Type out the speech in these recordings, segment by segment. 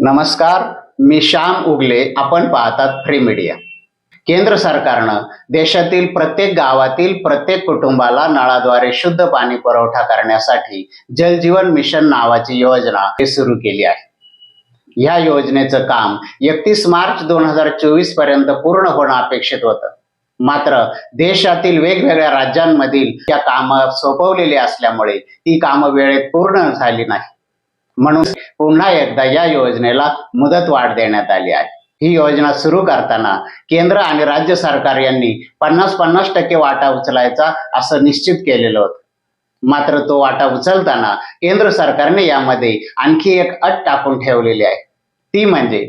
नमस्कार मी श्याम उगले. आपण पाहतात फ्री मीडिया केंद्र सरकारनं देशातील प्रत्येक गावातील प्रत्येक कुटुंबाला नळाद्वारे शुद्ध पाणी पुरवठा करण्यासाठी जलजीवन मिशन नावाची योजना हे सुरू केली आहे. या योजनेचं काम एकतीस मार्च दोन हजार चोवीसपर्यंत पूर्ण होणं अपेक्षित होतं. मात्र देशातील वेगवेगळ्या राज्यांमधील या कामं सोपवलेली असल्यामुळे ती कामं वेळेत पूर्ण झाली नाही म्हणून पुन्हा एकदा या योजनेला मुदतवाढ देण्यात आली आहे. ही योजना सुरू करताना केंद्र आणि राज्य सरकार यांनी पन्नास पन्नास टक्के वाटा उचलायचा असं निश्चित केलेलं होतं. मात्र तो वाटा उचलताना केंद्र सरकारने यामध्ये आणखी एक अट टाकून ठेवलेली आहे. ती म्हणजे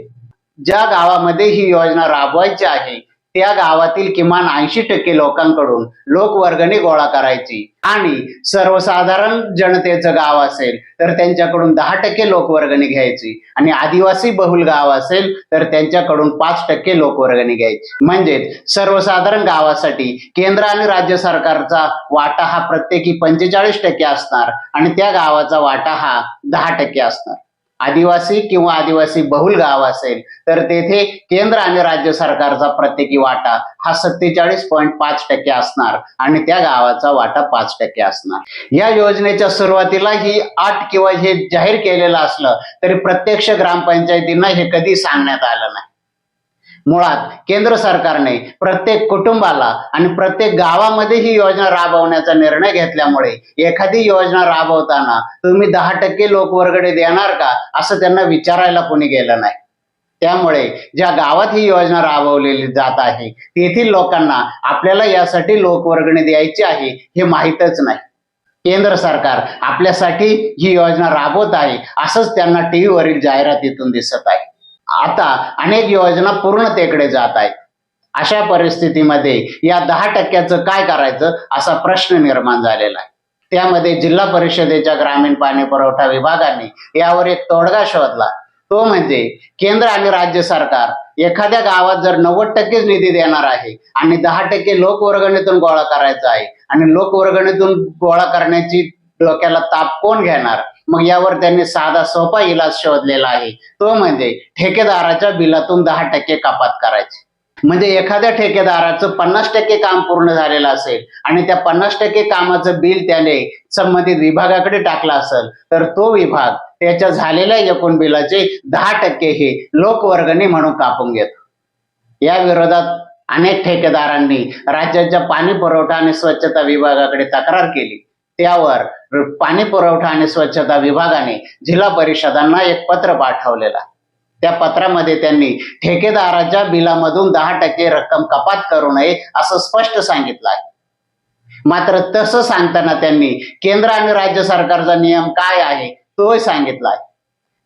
ज्या गावामध्ये ही योजना राबवायची आहे त्या गावातील किमान ऐंशी टक्के लोकांकडून लोकवर्गणी गोळा करायची. आणि सर्वसाधारण जनतेचं गाव असेल तर त्यांच्याकडून दहा टक्के लोकवर्गणी घ्यायची. आणि आदिवासी बहुल गाव असेल तर त्यांच्याकडून पाच टक्के लोकवर्गणी घ्यायची. म्हणजेच सर्वसाधारण गावासाठी केंद्र आणि राज्य सरकारचा वाटा हा प्रत्येकी पंचेचाळीस टक्के असणार. आणि त्या गावाचा वाटा हा दहा टक्के असणार. आदिवासी किंवा आदिवासी बहुल गाव असेल तर तेथे केंद्र आणि राज्य सरकारचा प्रत्येकी वाटा हा सत्तेचाळीस पॉईंट पाच टक्के असणार आणि त्या गावाचा वाटा पाच टक्के असणार. या योजनेच्या सुरुवातीला ही आठ किंवा हे जाहीर केलेलं असलं तरी प्रत्यक्ष ग्रामपंचायतींना हे कधी सांगण्यात आलं नाही. मुळात केंद्र सरकारने प्रत्येक कुटुंबाला आणि प्रत्येक गावामध्ये ही योजना राबवण्याचा निर्णय घेतल्यामुळे एखादी योजना राबवताना तुम्ही दहा टक्के लोकवर्गडे देणार का असं त्यांना विचारायला कोणी गेलं नाही. त्यामुळे ज्या गावात ही योजना राबवलेली जात आहे तेथील लोकांना आपल्याला यासाठी लोकवर्गणी द्यायची आहे हे माहीतच नाही. केंद्र सरकार आपल्यासाठी ही योजना राबवत आहे असंच त्यांना टीव्हीवरील जाहिरातीतून दिसत आहे. आता अनेक योजना पूर्णतेकडे जात आहेत. अशा परिस्थितीमध्ये या दहा टक्क्याचं काय करायचं असा प्रश्न निर्माण झालेला आहे. त्यामध्ये जिल्हा परिषदेच्या ग्रामीण पाणी पुरवठा विभागाने यावर एक तोडगा शोधला. तो म्हणजे केंद्र आणि राज्य सरकार एखाद्या गावात जर नव्वद टक्केच निधी देणार आहे आणि दहा टक्के लोकवर्गणीतून गोळा करायचा आहे आणि लोकवर्गणीतून गोळा करण्याची डोक्याला ताप कोण घेणार? मग यावर त्यांनी साधा सोपा इलाज शोधलेला आहे. तो म्हणजे ठेकेदाराच्या बिलातून दहा टक्के कपात करायची. म्हणजे एखाद्या ठेकेदाराचं पन्नास टक्के काम पूर्ण झालेलं असेल आणि त्या पन्नास टक्के कामाचं बिल त्याने संबंधित विभागाकडे टाकलं असेल तर तो विभाग त्याच्या झालेल्या एकूण बिलाचे दहा टक्के हे लोकवर्गणी म्हणून कापून घेतो. या विरोधात अनेक ठेकेदारांनी राज्याच्या पाणी पुरवठा आणि स्वच्छता विभागाकडे तक्रार केली. त्यावर पाणी पुरवठा आणि स्वच्छता विभागाने जिल्हा परिषदांना एक पत्र पाठवलेला त्या पत्रामध्ये त्यांनी ठेकेदाराच्या बिलामधून दहा टक्के रक्कम कपात करू नये असं स्पष्ट सांगितलं आहे. मात्र तसं सांगताना त्यांनी केंद्र आणि राज्य सरकारचा नियम काय आहे तोही सांगितला आहे.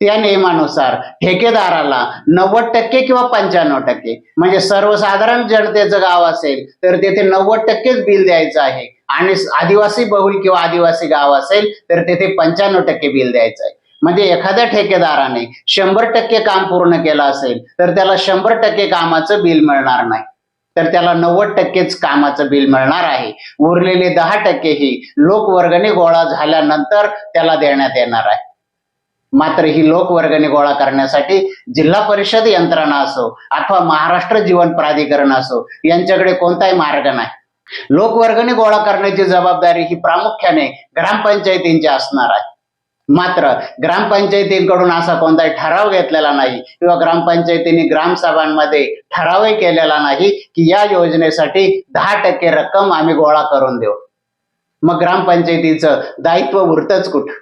त्या नियमानुसार ठेकेदाराला नव्वद टक्के किंवा पंच्याण्णव टक्के म्हणजे सर्वसाधारण जनतेचं गाव असेल तर तेथे नव्वद टक्केच बिल द्यायचं आहे. आणि आदिवासी बहुल किंवा आदिवासी गाव असेल तर तेथे पंच्याण्णव टक्के बिल द्यायचं आहे म्हणजे एखाद्या ठेकेदाराने शंभर टक्के काम पूर्ण केलं असेल तर त्याला शंभर टक्के कामाचं बिल मिळणार नाही. तर त्याला नव्वद टक्केच कामाचं बिल मिळणार आहे. उरलेले दहा टक्के ही लोकवर्गणी गोळा झाल्यानंतर त्याला देण्यात येणार आहे. मात्र ही लोकवर्गणी गोळा करण्यासाठी जिल्हा परिषद यंत्रणा असो अथवा महाराष्ट्र जीवन प्राधिकरण असो यांच्याकडे कोणताही मार्ग नाही. लोकवर्गणी गोळा करण्याची जबाबदारी ही प्रामुख्याने ग्रामपंचायतींची असणार आहे. मात्र ग्रामपंचायतींकडून असा कोणताही ठराव घेतलेला नाही किंवा ग्रामपंचायतींनी ग्रामसभांमध्ये ठरावही केलेला नाही की या योजनेसाठी दहा टक्के रक्कम आम्ही गोळा करून देऊ. मग ग्रामपंचायतीचं दायित्व उरतच कुठं?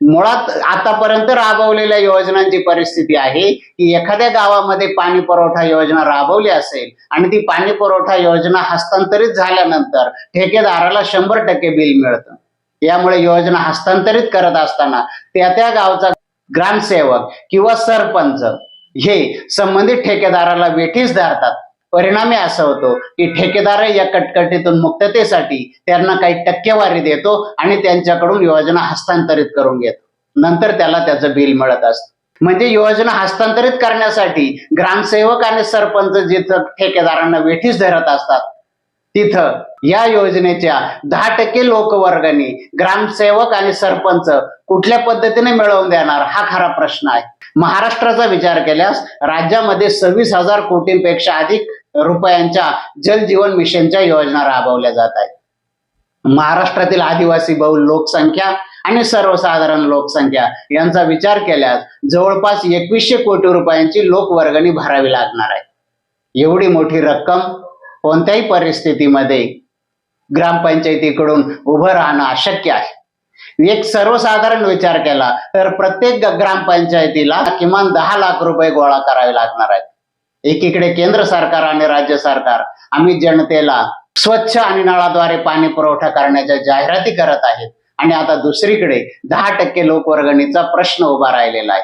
मुळात आतापर्यंत राबवलेल्या योजनांची परिस्थिती आहे की एखाद्या गावामध्ये पाणी पुरवठा योजना राबवली असेल आणि ती पाणी पुरवठा योजना हस्तांतरित झाल्यानंतर ठेकेदाराला शंभर टक्के बिल मिळतं. यामुळे योजना हस्तांतरित करत असताना त्या त्या गावचा ग्रामसेवक किंवा सरपंच हे संबंधित ठेकेदाराला वेठीस धरतात. परिणामी असा होतो की ठेकेदार या कटकटीतून मुक्ततेसाठी त्यांना काही टक्केवारी देतो आणि त्यांच्याकडून योजना हस्तांतरित करून घेतो. नंतर त्याला त्याचं बिल मिळत असतं. म्हणजे योजना हस्तांतरित करण्यासाठी ग्रामसेवक आणि सरपंच जिथं ठेकेदारांना वेठीस धरत असतात तिथं या योजनेच्या दहा टक्के लोकवर्गाने ग्रामसेवक आणि सरपंच कुठल्या पद्धतीने मिळवून देणार हा खरा प्रश्न आहे. महाराष्ट्राचा विचार केल्यास राज्यामध्ये सव्वीस हजार कोटींपेक्षा अधिक रुपयांच्या जल जीवन मिशनच्या योजना राबवल्या जात आहेत. महाराष्ट्रातील आदिवासी बहुल लोकसंख्या आणि सर्वसाधारण लोकसंख्या यांचा विचार केल्यास जवळपास एकवीसशे कोटी रुपयांची लोकवर्गणी भरावी लागणार आहे. एवढी मोठी रक्कम कोणत्याही परिस्थितीमध्ये ग्रामपंचायतीकडून उभं राहणं अशक्य आहे. एक सर्वसाधारण विचार केला तर प्रत्येक ग्रामपंचायतीला किमान दहा लाख रुपये गोळा करावे लागणार आहेत. एकीकडे केंद्र सरकार आणि राज्य सरकार. आम्ही जनतेला स्वच्छ आणि नळाद्वारे पाणी पुरवठा करण्याच्या जाहिराती करत आहेत. आणि आता दुसरीकडे दहा टक्के लोकवर्गणीचा प्रश्न उभा राहिलेला आहे.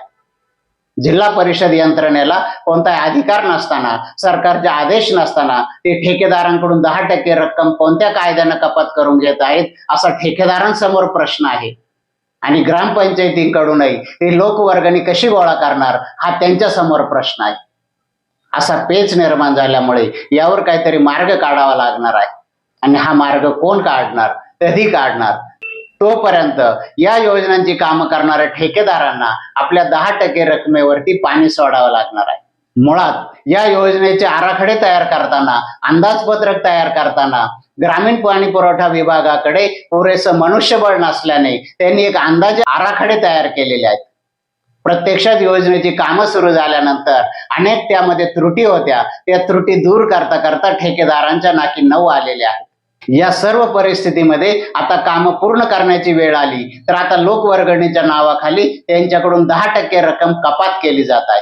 जिल्हा परिषद यंत्रणेला कोणताही अधिकार नसताना सरकारचे आदेश नसताना ते ठेकेदारांकडून दहा टक्के रक्कम कोणत्या कायद्यानं कपात करून घेत आहेत असा ठेकेदारांसमोर प्रश्न आहे. आणि ग्रामपंचायतींकडूनही ते लोकवर्गणी कशी गोळा करणार हा त्यांच्यासमोर प्रश्न आहे. असा पेच निर्माण झाल्यामुळे यावर काहीतरी मार्ग काढावा लागणार आहे. आणि हा मार्ग कोण काढणार? कधी काढणार? तोपर्यंत या योजनांची कामं करणाऱ्या ठेकेदारांना आपल्या दहा टक्के रकमेवरती पाणी सोडावं लागणार आहे. मुळात या योजनेचे आराखडे तयार करताना अंदाजपत्रक तयार करताना ग्रामीण पाणी पुरवठा विभागाकडे पुरेसं मनुष्यबळ नसल्याने त्यांनी एक अंदाजे आराखडे तयार केलेले आहेत. प्रत्यक्षात योजनेची कामं सुरू झाल्यानंतर अनेक त्यामध्ये त्रुटी होत्या. त्या त्रुटी दूर करता करता ठेकेदारांच्या नाकी नऊ आलेल्या आहेत. या सर्व परिस्थितीमध्ये आता कामं पूर्ण करण्याची वेळ आली. तर आता लोकवर्गणीच्या नावाखाली त्यांच्याकडून दहा टक्के रक्कम कपात केली जात आहे.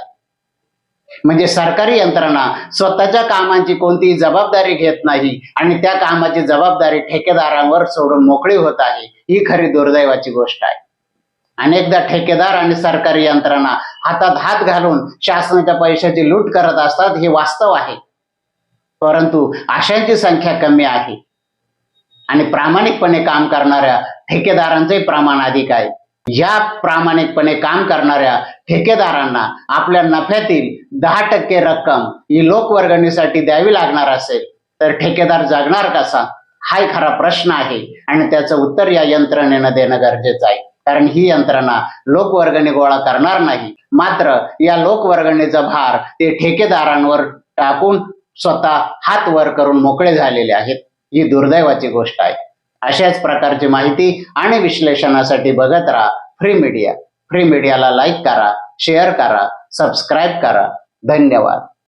म्हणजे सरकारी यंत्रणा स्वतःच्या कामांची कोणतीही जबाबदारी घेत नाही आणि त्या कामाची जबाबदारी ठेकेदारांवर सोडून मोकळी होत आहे. ही खरी दुर्दैवाची गोष्ट आहे. अनेकदा ठेकेदार आणि सरकारी यंत्रणा हातात हात घालून शासनाच्या पैशाची लूट करत असतात हे वास्तव आहे. परंतु अशांची संख्या कमी आहे. आणि प्रामाणिकपणे काम करणाऱ्या ठेकेदारांचे प्रमाण अधिक आहे. या प्रामाणिकपणे काम करणाऱ्या ठेकेदारांना आपल्या नफ्यातील दहा टक्के रक्कम ही लोकवर्गणीसाठी द्यावी लागणार असेल तर ठेकेदार जगणार कसा? हा खरा प्रश्न आहे आणि त्याचं उत्तर या यंत्रणेनं देणं गरजेचं आहे. कारण ही यंत्रणा लोकवर्गणी गोळा करणार नाही. मात्र या लोकवर्गणीचा भार ते ठेकेदारांवर टाकून स्वतः हात वर करून मोकळे झालेले आहेत. ही दुर्दैवाची गोष्ट आहे. अशाच प्रकारची माहिती आणि विश्लेषणासाठी बघत राहा फ्री मीडिया फ्री मीडियाला लाईक करा शेअर करा सबस्क्राईब करा. धन्यवाद.